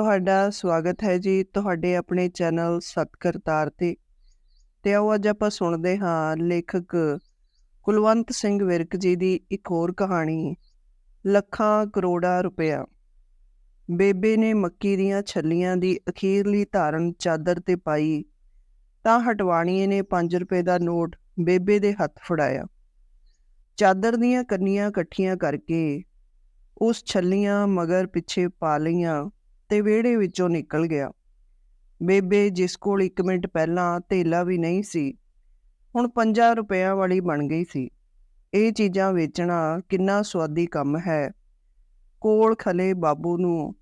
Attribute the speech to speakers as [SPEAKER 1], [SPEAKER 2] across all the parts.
[SPEAKER 1] ਤੁਹਾਡਾ ਸਵਾਗਤ ਹੈ ਜੀ ਤੁਹਾਡੇ ਆਪਣੇ ਚੈਨਲ ਸਤਕਰਤਾਰ ਤੇ। ਤੇ ਆਓ ਅੱਜ ਆਪਾਂ ਸੁਣਦੇ ਹਾਂ ਲੇਖਕ ਕੁਲਵੰਤ ਸਿੰਘ ਵਿਰਕ ਜੀ ਦੀ ਇੱਕ ਹੋਰ ਕਹਾਣੀ, ਲੱਖਾਂ ਕਰੋੜਾਂ ਰੁਪਇਆ। ਬੇਬੇ ਨੇ ਮੱਕੀ ਦੀਆਂ ਛੱਲੀਆਂ ਦੀ ਅਖੀਰਲੀ ਧਾਰਨ ਚਾਦਰ ਤੇ ਪਾਈ, ਤਾਂ ਹਟਵਾਣੀਏ ਨੇ 5 ਰੁਪਏ ਦਾ ਨੋਟ ਬੇਬੇ ਦੇ ਹੱਥ ਫੜਾਇਆ। ਚਾਦਰ ਦੀਆਂ ਕੰਨੀਆਂ ਇਕੱਠੀਆਂ ਕਰਕੇ ਉਸ ਛੱਲੀਆਂ ਮਗਰ ਪਿੱਛੇ ਪਾ ਲਈਆਂ। ਤੇ ਵਿਹੜੇ ਵਿੱਚੋਂ ਨਿਕਲ ਗਿਆ। ਬੇਬੇ, ਜਿਸ ਕੋਲ 1 ਮਿੰਟ ਪਹਿਲਾਂ ਧੇਲਾ ਵੀ ਨਹੀਂ ਸੀ, ਹੁਣ 50 ਰੁਪਿਆਂ ਵਾਲੀ ਬਣ ਗਈ ਸੀ। ਇਹ ਚੀਜ਼ਾਂ ਵੇਚਣਾ ਕਿੰਨਾ ਸਵਾਦੀ ਕੰਮ ਹੈ। ਕੋਲ ਖਲੇ ਬਾਬੂ ਨੂੰ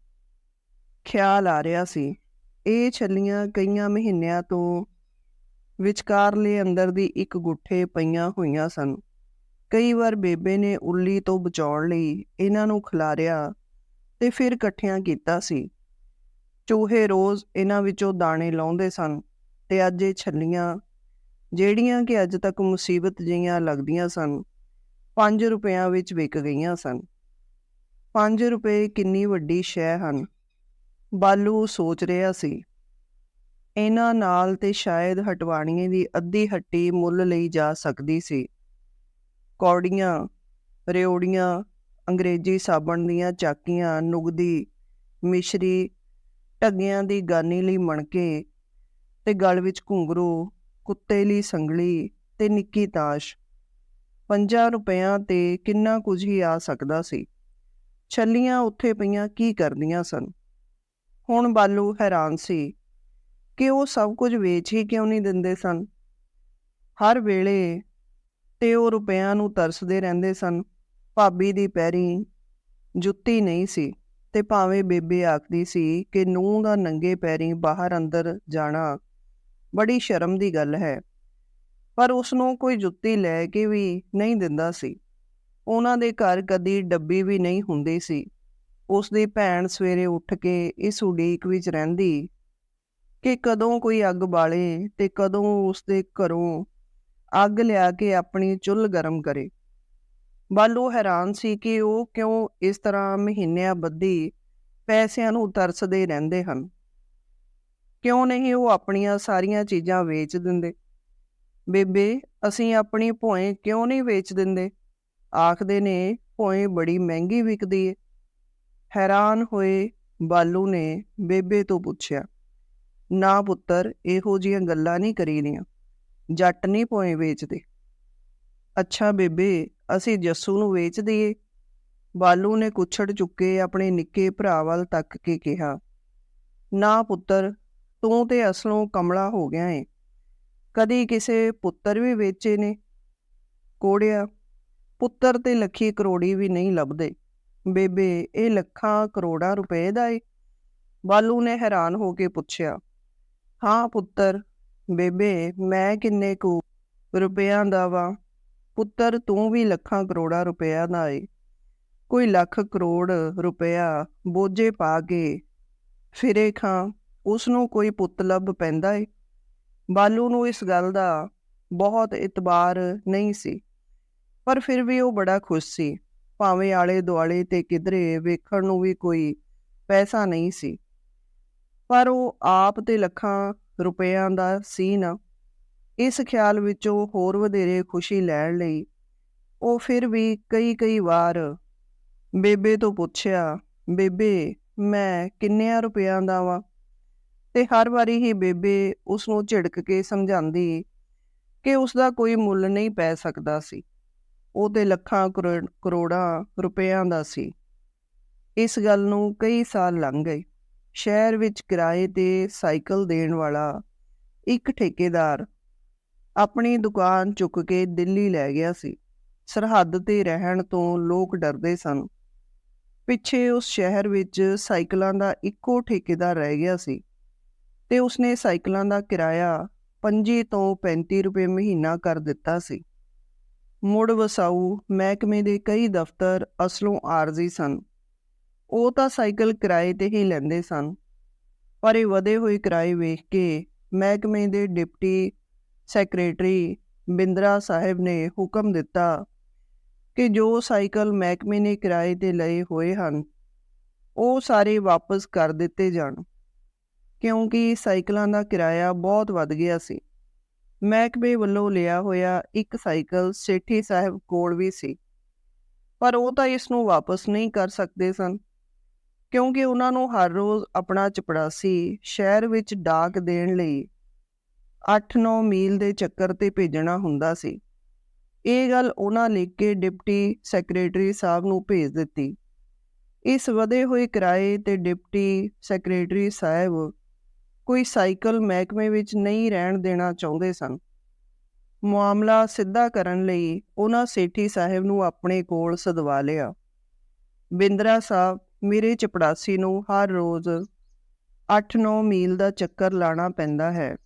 [SPEAKER 1] ਖਿਆਲ ਆ ਰਿਹਾ ਸੀ। ਇਹ ਛੱਲੀਆਂ ਕਈਆਂ ਮਹੀਨਿਆਂ ਤੋਂ ਵਿਚਕਾਰਲੇ ਅੰਦਰ ਦੀ ਇੱਕ ਗੁੱਠੇ ਪਈਆਂ ਹੋਈਆਂ ਸਨ। ਕਈ ਵਾਰ ਬੇਬੇ ਨੇ ਉੱਲੀ ਤੋਂ ਬਚਾਉਣ ਲਈ ਇਹਨਾਂ ਨੂੰ ਖਿਲਾਰਿਆ ਤੇ ਫਿਰ ਇਕੱਠਿਆਂ ਕੀਤਾ ਸੀ। ਚੂਹੇ ਰੋਜ਼ ਇਹਨਾਂ ਵਿੱਚੋਂ ਦਾਣੇ ਲਾਉਂਦੇ ਸਨ ਤੇ ਅੱਜ ਇਹ ਛੱਲੀਆਂ, ਜਿਹੜੀਆਂ ਕਿ ਅੱਜ ਤੱਕ ਮੁਸੀਬਤ ਜਿਹੀਆਂ ਲੱਗਦੀਆਂ ਸਨ 5 ਰੁਪਿਆਂ ਵਿੱਚ ਵਿਕ ਗਈਆਂ ਸਨ। 5 ਰੁਪਏ ਕਿੰਨੀ ਵੱਡੀ ਸ਼ੈ ਹਨ, ਬਾਲੂ ਸੋਚ ਰਿਹਾ ਸੀ। ਇਹਨਾਂ ਨਾਲ ਤੇ ਸ਼ਾਇਦ ਹਟਵਾਣੀਏ ਦੀ ਅੱਧੀ ਹੱਟੀ ਮੁੱਲ ਲਈ ਜਾ ਸਕਦੀ ਸੀ। ਕੌੜੀਆਂ, ਰਿਓੜੀਆਂ, ਅੰਗਰੇਜ਼ੀ ਸਾਬਣ ਦੀਆਂ ਚਾਕੀਆਂ, ਨੁਗਦੀ, ਮਿਸ਼ਰੀ ਢੱਗਿਆਂ ਦੀ ਗਾਨੀ ਲਈ ਮਣਕੇ ਤੇ ਗਲ ਵਿੱਚ ਘੁੰਗਰੂ, ਕੁੱਤੇ ਲਈ ਸੰਗਲੀ ਤੇ ਨਿੱਕੀ ਤਾਸ਼। 50 ਰੁਪਿਆਂ ਤੇ ਕਿੰਨਾ ਕੁਝ ਹੀ ਆ ਸਕਦਾ ਸੀ। ਛੱਲੀਆਂ ਉੱਥੇ ਪਈਆਂ ਕੀ ਕਰਦੀਆਂ ਸਨ? ਹੁਣ ਬਾਲੂ ਹੈਰਾਨ ਸੀ ਕਿ ਉਹ ਸਭ ਕੁਝ ਵੇਚ ਹੀ ਕਿਉਂ ਨਹੀਂ ਦਿੰਦੇ ਸਨ? ਹਰ ਵੇਲੇ ਤੇ ਉਹ ਰੁਪਿਆਂ ਨੂੰ ਤਰਸਦੇ ਰਹਿੰਦੇ ਸਨ। ਭਾਬੀ ਦੀ ਪੈਰੀ ਜੁੱਤੀ ਨਹੀਂ ਸੀ। ਤੇ ਭਾਵੇਂ ਬੇਬੇ ਆਖਦੀ ਸੀ ਕਿ ਨੂੰਹ ਦਾ ਨੰਗੇ ਪੈਰੀ ਬਾਹਰ ਅੰਦਰ ਜਾਣਾ ਬੜੀ ਸ਼ਰਮ ਦੀ ਗੱਲ ਹੈ, ਪਰ ਉਸ ਨੂੰ ਕੋਈ ਜੁੱਤੀ ਲੈ ਕੇ ਵੀ ਨਹੀਂ ਦਿੰਦਾ ਸੀ। ਉਹਨਾਂ ਦੇ ਘਰ ਕਦੀ ਡੱਬੀ ਵੀ ਨਹੀਂ ਹੁੰਦੀ ਸੀ। ਉਸ ਦੀ ਭੈਣ ਸਵੇਰੇ ਉੱਠ ਕੇ ਇਸ ਉਡੀਕ ਵਿੱਚ ਰਹਿੰਦੀ ਕਿ ਕਦੋਂ ਕੋਈ ਅੱਗ ਬਾਲੇ ਤੇ ਕਦੋਂ ਉਸ ਦੇ ਘਰੋਂ ਅੱਗ ਲਿਆ ਕੇ ਆਪਣੀ ਚੁੱਲ੍ਹ ਗਰਮ ਕਰੇ। ਬਾਲੂ ਹੈਰਾਨ ਸੀ ਕਿ ਉਹ ਕਿਉਂ ਇਸ ਤਰ੍ਹਾਂ ਮਹੀਨਿਆਂ ਬੱਧੀ ਪੈਸਿਆਂ ਨੂੰ ਤਰਸਦੇ ਰਹਿੰਦੇ ਹਨ। ਕਿਉਂ ਨਹੀਂ ਉਹ ਆਪਣੀਆਂ ਸਾਰੀਆਂ ਚੀਜ਼ਾਂ ਵੇਚ ਦਿੰਦੇ? ਬੇਬੇ, ਅਸੀਂ ਆਪਣੀ ਭੋਏ ਕਿਉਂ ਨਹੀਂ ਵੇਚ ਦਿੰਦੇ? ਆਖਦੇ ਨੇ, ਭੋਏ ਬੜੀ ਮਹਿੰਗੀ ਵਿਕਦੀ ਏ। ਹੈਰਾਨ ਹੋਏ ਬਾਲੂ ਨੇ ਬੇਬੇ ਤੋਂ ਪੁੱਛਿਆ, ਨਾ ਪੁੱਤਰ, ਇਹੋ ਜੀਆਂ ਗੱਲਾਂ ਨਹੀਂ ਕਰੀਦੀਆਂ ਜੱਟ ਨਹੀਂ ਭੋਏ ਵੇਚਦੇ। ਅੱਛਾ ਬੇਬੇ, ਅਸੀਂ ਜੱਸੂ ਨੂੰ ਵੇਚ ਦਈਏ। ਬਾਲੂ ਨੇ ਕੁੱਛੜ ਚੁੱਕੇ ਆਪਣੇ ਨਿੱਕੇ ਭਰਾ ਵੱਲ ਤੱਕ ਕੇ ਕਿਹਾ, ਨਾ ਪੁੱਤਰ, ਤੂੰ ਤੇ ਅਸਲੋਂ ਕਮਲਾ ਹੋ ਗਿਆ ਏ। ਕਦੀ ਕਿਸੇ ਪੁੱਤਰ ਵੀ ਵੇਚੇ ਨੇ? ਕੋੜਿਆ, ਪੁੱਤਰ ਤੇ ਲੱਖੀ ਕਰੋੜੀ ਵੀ ਨਹੀਂ ਲੱਭਦੇ। ਬੇਬੇ, ਇਹ ਲੱਖਾਂ ਕਰੋੜਾਂ ਰੁਪਏ ਦਾ ਏ। ਬਾਲੂ ਨੇ ਹੈਰਾਨ ਹੋ ਕੇ ਪੁੱਛਿਆ, ਹਾਂ ਪੁੱਤਰ, ਬੇਬੇ, ਮੈਂ ਕਿੰਨੇ ਕੁ ਰੁਪਿਆਂ ਦਾ ਵਾ? ਪੁੱਤਰ, ਤੂੰ ਵੀ ਲੱਖਾਂ ਕਰੋੜਾਂ ਰੁਪਿਆਂ ਦਾ ਏ। ਕੋਈ ਲੱਖ ਕਰੋੜ ਰੁਪਇਆ ਬੋਝੇ ਪਾ ਕੇ ਫਿਰੇ ਖਾਂ ਉਸ ਨੂੰ ਕੋਈ ਪੁੱਤ ਲੱਭ ਪੈਂਦਾ ਏ? ਬਾਲੂ ਨੂੰ ਇਸ ਗੱਲ ਦਾ ਬਹੁਤ ਇਤਬਾਰ ਨਹੀਂ ਸੀ, ਪਰ ਫਿਰ ਵੀ ਉਹ ਬੜਾ ਖੁਸ਼ ਸੀ। ਭਾਵੇਂ ਆਲੇ ਦੁਆਲੇ ਤੇ ਕਿਧਰੇ ਵੇਖਣ ਨੂੰ ਵੀ ਕੋਈ ਪੈਸਾ ਨਹੀਂ ਸੀ, ਪਰ ਉਹ ਆਪ ਤੇ ਲੱਖਾਂ ਰੁਪਿਆਂ ਦਾ ਸੀ ਨਾ ਇਸ ਖਿਆਲ ਵਿੱਚੋਂ ਹੋਰ ਵਧੇਰੇ ਖੁਸ਼ੀ ਲੈਣ ਲਈ ਉਹ ਫਿਰ ਵੀ ਕਈ ਕਈ ਵਾਰ ਬੇਬੇ ਤੋਂ ਪੁੱਛਿਆ, ਬੇਬੇ, ਮੈਂ ਕਿੰਨਿਆਂ ਰੁਪਿਆਂ ਦਾ ਵਾਂ? ਤੇ ਹਰ ਵਾਰੀ ਹੀ ਬੇਬੇ ਉਸ ਨੂੰ ਝਿੜਕ ਕੇ ਸਮਝਾਉਂਦੀ ਕਿ ਉਸ ਦਾ ਕੋਈ ਮੁੱਲ ਨਹੀਂ ਪੈ ਸਕਦਾ ਸੀ। ਉਹ ਤੇ ਲੱਖਾਂ ਕਰੋੜਾਂ ਰੁਪਿਆਂ ਦਾ ਸੀ। ਇਸ ਗੱਲ ਨੂੰ ਕਈ ਸਾਲ ਲੰਘ ਗਏ। ਸ਼ਹਿਰ ਵਿੱਚ ਕਿਰਾਏ ਤੇ ਸਾਈਕਲ ਦੇਣ ਵਾਲਾ ਇੱਕ ਠੇਕੇਦਾਰ ਆਪਣੀ ਦੁਕਾਨ ਚੁੱਕ ਕੇ ਦਿੱਲੀ ਲੈ ਗਿਆ ਸੀ। ਸਰਹੱਦ ਤੇ ਰਹਿਣ ਤੋਂ ਲੋਕ ਡਰਦੇ ਸਨ। ਪਿੱਛੇ ਉਸ ਸ਼ਹਿਰ ਵਿੱਚ ਸਾਈਕਲਾਂ ਦਾ ਇੱਕੋ ਠੇਕੇਦਾਰ ਰਹਿ ਗਿਆ ਸੀ ਤੇ ਉਸਨੇ ਸਾਈਕਲਾਂ ਦਾ ਕਿਰਾਇਆ 25 ਤੋਂ 35 ਰੁਪਏ ਮਹੀਨਾ ਕਰ ਦਿੱਤਾ ਸੀ। ਮੁੜ ਵਸਾਊ ਮਹਿਕਮੇ ਦੇ ਕਈ ਦਫ਼ਤਰ ਅਸਲੋਂ ਆਰਜ਼ੀ ਸਨ। ਉਹ ਤਾਂ ਸਾਈਕਲ ਕਿਰਾਏ ਤੇ ਹੀ ਲੈਂਦੇ ਸਨ, ਪਰ ਇਹ ਵਧੇ ਹੋਏ ਕਿਰਾਏ ਵੇਖ ਕੇ ਮਹਿਕਮੇ ਦੇ ਡਿਪਟੀ ਸੈਕਟਰੀ ਬਿੰਦਰਾ ਸਾਹਿਬ ਨੇ ਹੁਕਮ ਦਿੱਤਾ ਕਿ ਜੋ ਸਾਈਕਲ ਮਹਿਕਮੇ ਨੇ ਕਿਰਾਏ ਤੇ ਲਏ ਹੋਏ ਹਨ, ਉਹ ਸਾਰੇ ਵਾਪਸ ਕਰ ਦਿੱਤੇ ਜਾਣ। ਕਿਉਂਕਿ ਸਾਈਕਲਾਂ ਦਾ ਕਿਰਾਇਆ ਬਹੁਤ ਵੱਧ ਗਿਆ ਸੀ। ਮਹਿਕਮੇ ਵੱਲੋਂ ਲਿਆ ਹੋਇਆ ਇੱਕ ਸਾਈਕਲ ਸੇਠੀ ਸਾਹਿਬ ਕੋਲ ਵੀ ਸੀ। ਪਰ ਉਹ ਤਾਂ ਇਸ ਨੂੰ ਵਾਪਸ ਨਹੀਂ ਕਰ ਸਕਦੇ ਸਨ, ਕਿਉਂਕਿ ਉਹਨਾਂ ਨੂੰ ਹਰ ਰੋਜ਼ ਆਪਣਾ ਚਪੜਾਸੀ ਸ਼ਹਿਰ ਵਿੱਚ ਡਾਕ ਦੇਣ ਲਈ 8-9 ਮੀਲ ਦੇ ਚੱਕਰ ਤੇ ਭੇਜਣਾ ਹੁੰਦਾ ਸੀ। ਇਹ ਗੱਲ ਉਹਨਾਂ ਲਿਖ ਕੇ ਡਿਪਟੀ ਸੈਕਟਰੀ ਸਾਹਿਬ ਨੂੰ ਭੇਜ ਦਿੱਤੀ। ਇਸ ਵਧੇ ਹੋਏ ਕਿਰਾਏ ਤੇ ਡਿਪਟੀ ਸੈਕਟਰੀ ਸਾਹਿਬ ਕੋਈ ਸਾਈਕਲ ਮਹਿਕਮੇ ਵਿੱਚ ਨਹੀਂ ਰਹਿਣ ਦੇਣਾ ਚਾਹੁੰਦੇ ਸਨ। ਮਾਮਲਾ ਸਿੱਧਾ ਕਰਨ ਲਈ ਉਹਨਾਂ ਸੇਠੀ ਸਾਹਿਬ ਨੂੰ ਆਪਣੇ ਕੋਲ ਸਦਵਾ ਲਿਆ। ਬਿੰਦਰਾ ਸਾਹਿਬ, ਮੇਰੇ ਚਪੜਾਸੀ ਨੂੰ ਹਰ ਰੋਜ਼ 8-9 ਮੀਲ ਦਾ ਚੱਕਰ ਲਾਣਾ ਪੈਂਦਾ ਹੈ।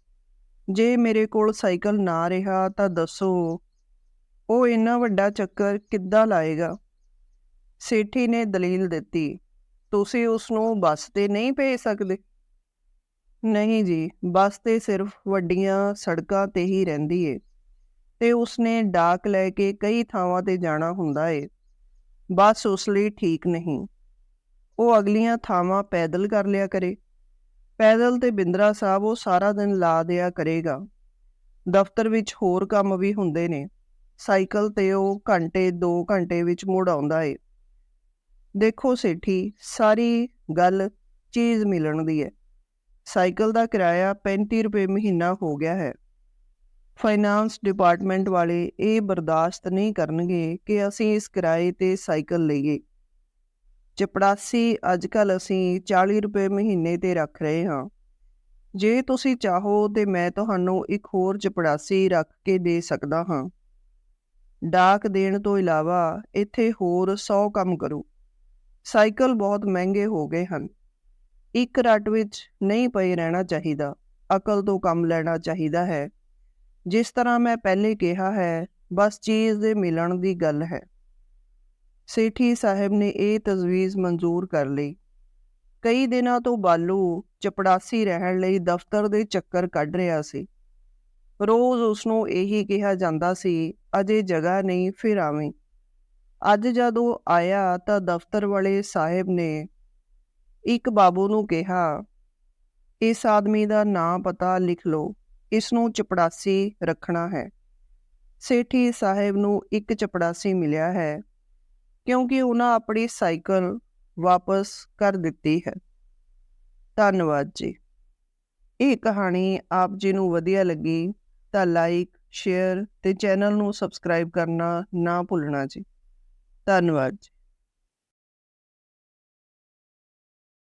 [SPEAKER 1] ਜੇ ਮੇਰੇ ਕੋਲ ਸਾਈਕਲ ਨਾ ਰਿਹਾ ਤਾਂ ਦੱਸੋ ਉਹ ਇੰਨਾ ਵੱਡਾ ਚੱਕਰ ਕਿੱਦਾਂ ਲਾਏਗਾ? ਸੇਠੀ ਨੇ ਦਲੀਲ ਦਿੱਤੀ, ਤੁਸੀਂ ਉਸ ਨੂੰ ਬੱਸ ਤੇ ਨਹੀਂ ਭੇਜ ਸਕਦੇ? ਨਹੀਂ ਜੀ, ਬੱਸ ਤੇ ਸਿਰਫ ਵੱਡੀਆਂ ਸੜਕਾਂ ਤੇ ਹੀ ਰਹਿੰਦੀ ਏ, ਤੇ ਉਸਨੇ ਡਾਕ ਲੈ ਕੇ ਕਈ ਥਾਵਾਂ ਤੇ ਜਾਣਾ ਹੁੰਦਾ ਏ। ਬੱਸ ਉਸ ਲਈ ਠੀਕ ਨਹੀਂ। ਉਹ ਅਗਲੀਆਂ ਥਾਵਾਂ ਪੈਦਲ ਕਰ ਲਿਆ ਕਰੇ। ਪੈਦਲ ਤੇ ਬਿੰਦਰਾ ਸਾਹਿਬ ਉਹ ਸਾਰਾ ਦਿਨ ਲਾ ਦਿਆ ਕਰੇਗਾ। ਦਫ਼ਤਰ ਵਿੱਚ ਹੋਰ ਕੰਮ ਵੀ ਹੁੰਦੇ ਨੇ। ਸਾਈਕਲ ਤੇ ਉਹ ਘੰਟੇ 2 ਘੰਟੇ ਵਿੱਚ ਮੁੜ ਆਉਂਦਾ ਏ। ਦੇਖੋ ਸੇਠੀ, ਸਾਰੀ ਗੱਲ ਚੀਜ਼ ਮਿਲਣ ਦੀ ਹੈ ਸਾਈਕਲ ਦਾ ਕਿਰਾਇਆ 35 ਰੁਪਏ ਮਹੀਨਾ ਹੋ ਗਿਆ ਹੈ। ਫਾਈਨਾਂਸ ਡਿਪਾਰਟਮੈਂਟ ਵਾਲੇ ਇਹ ਬਰਦਾਸ਼ਤ ਨਹੀਂ ਕਰਨਗੇ ਕਿ ਅਸੀਂ ਇਸ ਕਿਰਾਏ ਤੇ ਸਾਈਕਲ ਲਈਏ। ਚਪੜਾਸੀ ਅੱਜਕੱਲ ਅਸੀਂ 40 ਰੁਪਏ ਮਹੀਨੇ ਤੇ ਰੱਖ ਰਹੇ ਹਾਂ। ਜੇ ਤੁਸੀਂ ਚਾਹੋ ਤੇ ਮੈਂ ਤੁਹਾਨੂੰ ਇੱਕ ਹੋਰ ਚਪੜਾਸੀ ਰੱਖ ਕੇ ਦੇ ਸਕਦਾ ਹਾਂ। ਡਾਕ ਦੇਣ ਤੋਂ ਇਲਾਵਾ ਇੱਥੇ ਹੋਰ 100 ਕੰਮ ਕਰੂ। ਸਾਈਕਲ ਬਹੁਤ ਮਹਿੰਗੇ ਹੋ ਗਏ ਹਨ। ਇੱਕ ਰੱਟ ਵਿੱਚ ਨਹੀਂ ਪਏ ਰਹਿਣਾ ਚਾਹੀਦਾ। ਅਕਲ ਤੋਂ ਕੰਮ ਲੈਣਾ ਚਾਹੀਦਾ ਹੈ। ਜਿਸ ਤਰ੍ਹਾਂ ਮੈਂ ਪਹਿਲੇ ਕਿਹਾ ਹੈ, ਬਸ ਚੀਜ਼ ਦੇ ਮਿਲਣ ਦੀ ਗੱਲ ਹੈ। ਸੇਠੀ ਸਾਹਿਬ ਨੇ ਇਹ ਤਜਵੀਜ਼ ਮਨਜ਼ੂਰ ਕਰ ਲਈ। ਕਈ ਦਿਨਾਂ ਤੋਂ ਬਾਲੂ ਚਪੜਾਸੀ ਰਹਿਣ ਲਈ ਦਫ਼ਤਰ ਦੇ ਚੱਕਰ ਕੱਢ ਰਿਹਾ ਸੀ। ਰੋਜ਼ ਉਸ ਨੂੰ ਇਹੀ ਕਿਹਾ ਜਾਂਦਾ ਸੀ ਅਜੇ ਜਗ੍ਹਾ ਨਹੀਂ, ਫਿਰ ਆਵੇਂ। ਅੱਜ ਜਦੋਂ ਆਇਆ ਤਾਂ ਦਫ਼ਤਰ ਵਾਲੇ ਸਾਹਿਬ ਨੇ ਇੱਕ ਬਾਬੂ ਨੂੰ ਕਿਹਾ, ਇਸ ਆਦਮੀ ਦਾ ਨਾਂ ਪਤਾ ਲਿਖ ਲਓ, ਇਸ ਨੂੰ ਚਪੜਾਸੀ ਰੱਖਣਾ ਹੈ। ਸੇਠੀ ਸਾਹਿਬ ਨੂੰ ਇੱਕ ਚਪੜਾਸੀ ਮਿਲਿਆ ਹੈ, ਕਿਉਂਕਿ ਉਹਨਾਂ ਆਪਣੀ ਸਾਈਕਲ ਵਾਪਸ ਕਰ ਦਿੱਤੀ ਹੈ। ਧੰਨਵਾਦ ਜੀ। ਇਹ ਕਹਾਣੀ ਆਪ ਜੀ ਨੂੰ ਵਧੀਆ ਲੱਗੀ ਤਾਂ ਲਾਈਕ ਸ਼ੇਅਰ ਤੇ ਚੈਨਲ ਨੂੰ ਸਬਸਕ੍ਰਾਈਬ ਕਰਨਾ ਨਾ ਭੁੱਲਣਾ ਜੀ। ਧੰਨਵਾਦ ਜੀ।